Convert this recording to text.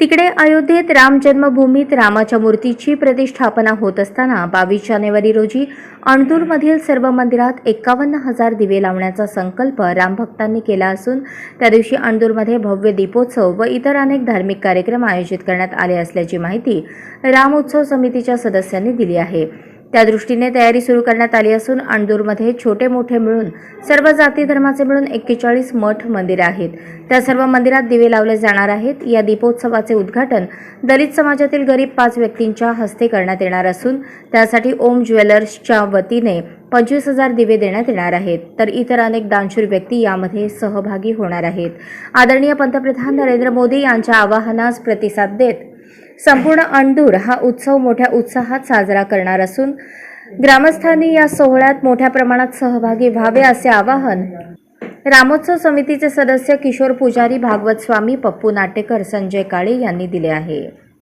तिकडे अयोध्येत राम जन्मभूमीत रामाच्या मूर्तीची प्रतिष्ठापना होत असताना बावीस जानेवारी रोजी अणदूरमधील सर्व मंदिरात एकावन्न हजार दिवे लावण्याचा संकल्प रामभक्तांनी केला असून त्या दिवशी अणदूरमध्ये भव्य दीपोत्सव व इतर अनेक धार्मिक कार्यक्रम आयोजित करण्यात आले असल्याची माहिती राम उत्सव समितीच्या सदस्यांनी दिली आहे. त्या दृष्टीने तयारी सुरू करण्यात आली असून अणदूरमध्ये छोटे मोठे मिळून सर्व जाती धर्माचे मिळून एक्केचाळीस मठ मंदिरं आहेत. त्या सर्व मंदिरात दिवे लावले जाणार आहेत. या दीपोत्सवाचे उद्घाटन दलित समाजातील गरीब पाच व्यक्तींच्या हस्ते करण्यात येणार असून त्यासाठी ओम ज्वेलर्सच्या वतीने पंचवीस हजार दिवे देण्यात येणार आहेत. तर इतर अनेक दानशूर व्यक्ती यामध्ये सहभागी होणार आहेत. आदरणीय पंतप्रधान नरेंद्र मोदी यांच्या आवाहनास प्रतिसाद देत संपूर्ण अंडूर हा उत्सव मोठ्या उत्साहात साजरा करणार असून ग्रामस्थांनी या सोहळ्यात मोठ्या प्रमाणात सहभागी व्हावे असे आवाहन रामोत्सव समितीचे सदस्य किशोर पुजारी भागवत स्वामी पप्पू नाटेकर संजय काळे यांनी दिले आहे.